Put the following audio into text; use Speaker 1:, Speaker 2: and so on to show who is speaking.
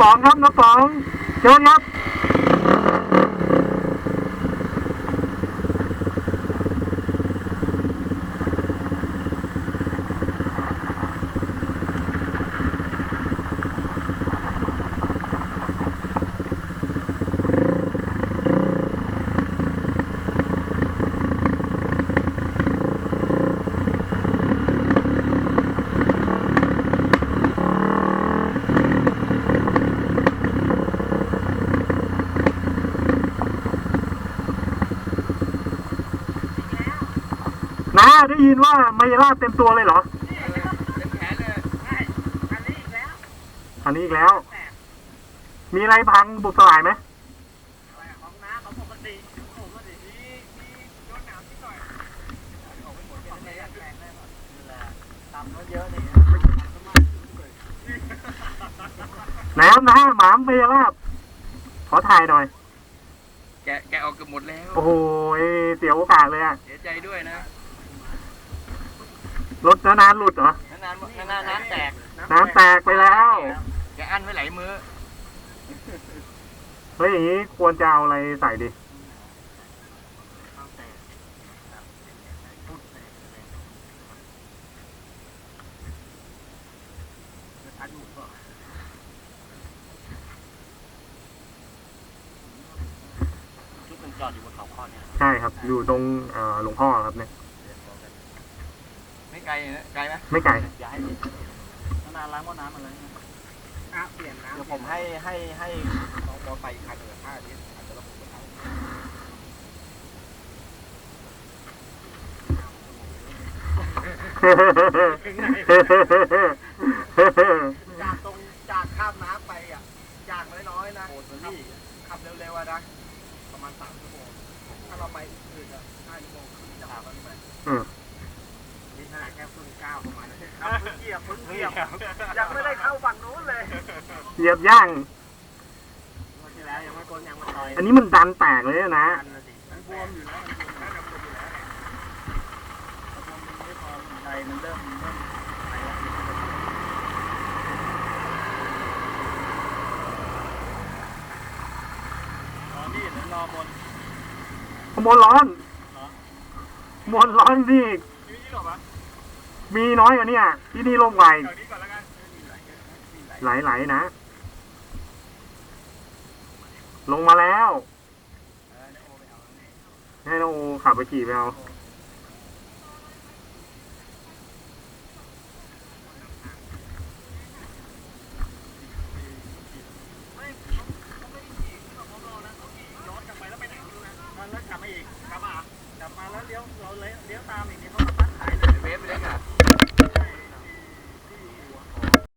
Speaker 1: สองครับน้าป๋องเชิญครับ น้าได้ยินว่าไมายาลาบเต็มตัวเลยเหรอ
Speaker 2: เป็นแผลเลยใช่อันนี้อีกแล้ว
Speaker 1: อันนี้อีกแล้ว มีอะไรพังบุบสลายไหม
Speaker 2: ของน้าเขาปกติของผมก็ดีมีมีโดนหนาวนิดหน่อยของไม่หมดเป็นอะไรแรงเลยนี่แหละตำเขาเยอะนี่
Speaker 1: น้ำนะหมามไมายาลาบขอถ่ายหน่อย
Speaker 2: แกแกออกเกือบหมดแล้ว
Speaker 1: โอ้โหเสียโอกาสเลยอะ
Speaker 2: เสียใจด้วยนะ
Speaker 1: รถนานๆหลุดเหรอ
Speaker 2: นานๆนานๆน้ำแตก
Speaker 1: น้ำแตกไปแล้ว
Speaker 2: แกอั้นไว้หลายมือ
Speaker 1: เฮ้ยอย่างนี้ควรจะเอาอะไรใส่ดิ
Speaker 2: ชุดมันจอดอยู่บนเขาข้อเนี่ย
Speaker 1: ใช่ครับ อยู่ตรงเอ่อหลวงพ่อครับเนี่ย
Speaker 2: ไม่ไกลนะไกลไหม
Speaker 1: ไม่ไกล
Speaker 2: อย่าให้ติดนานล้างว่าน้ำอะไรอะเปลี่ยนน้ำเดี๋ยวผมให้ให้ให้น้องมอไซค์อีกคันหนึ่งห้าลิตรอาจจะระบบไปเอาจากตรงจากข้ามน้ำไปอะจากน้อยๆนะขับขับเร็วๆอะนะประมาณสามชั่วโมงถ้าเราไปอื่นอะห้าชั่วโมงครึ่งจะหากันไป
Speaker 1: อืม
Speaker 2: นี่ขนาดแค่เพิ่งก้าวประมาณนี้ครับเพิ่ง เหยียบเพิ่งเหยียบยังไม่ได้เข้าฝั่งนู้นเลย
Speaker 1: เหยียบย่าง
Speaker 2: วันที่แล้วยังไม่โกนยังไม่ต่อย
Speaker 1: อันนี้มันดันแตกเลยอะนะ
Speaker 2: กันนะสิมันบวมอยู่แล้วมันบวมแล้วมันบวมอยู่แล้วมันไม่พอมันใจมันเริ่มเริ่มไปแล้วรอนี่เดี๋ยวรอบน
Speaker 1: ขโมยร้อนขโมยร้อนนี่
Speaker 2: มีนี่หรอปะ
Speaker 1: มีน้อยกว่านี้ที่นี่ลงไว
Speaker 2: แถวนี้ก่อนแล้วกันมีไหลเยอะมีไหล
Speaker 1: ไหลๆนะ ลงมาแล้ว
Speaker 2: เออได้เอาแล้วนี่
Speaker 1: ให้น้องโอขับไปขี่ไปเอา
Speaker 2: ไม่เขาเขาไม่ได้ขี่ที่ของเรานะเขาขี่ย้อน กลับมาแล้วเลี้ยวเราเลี้ยวตามอีกนี่เขามาตั้งายเลยเวฟเลยอะ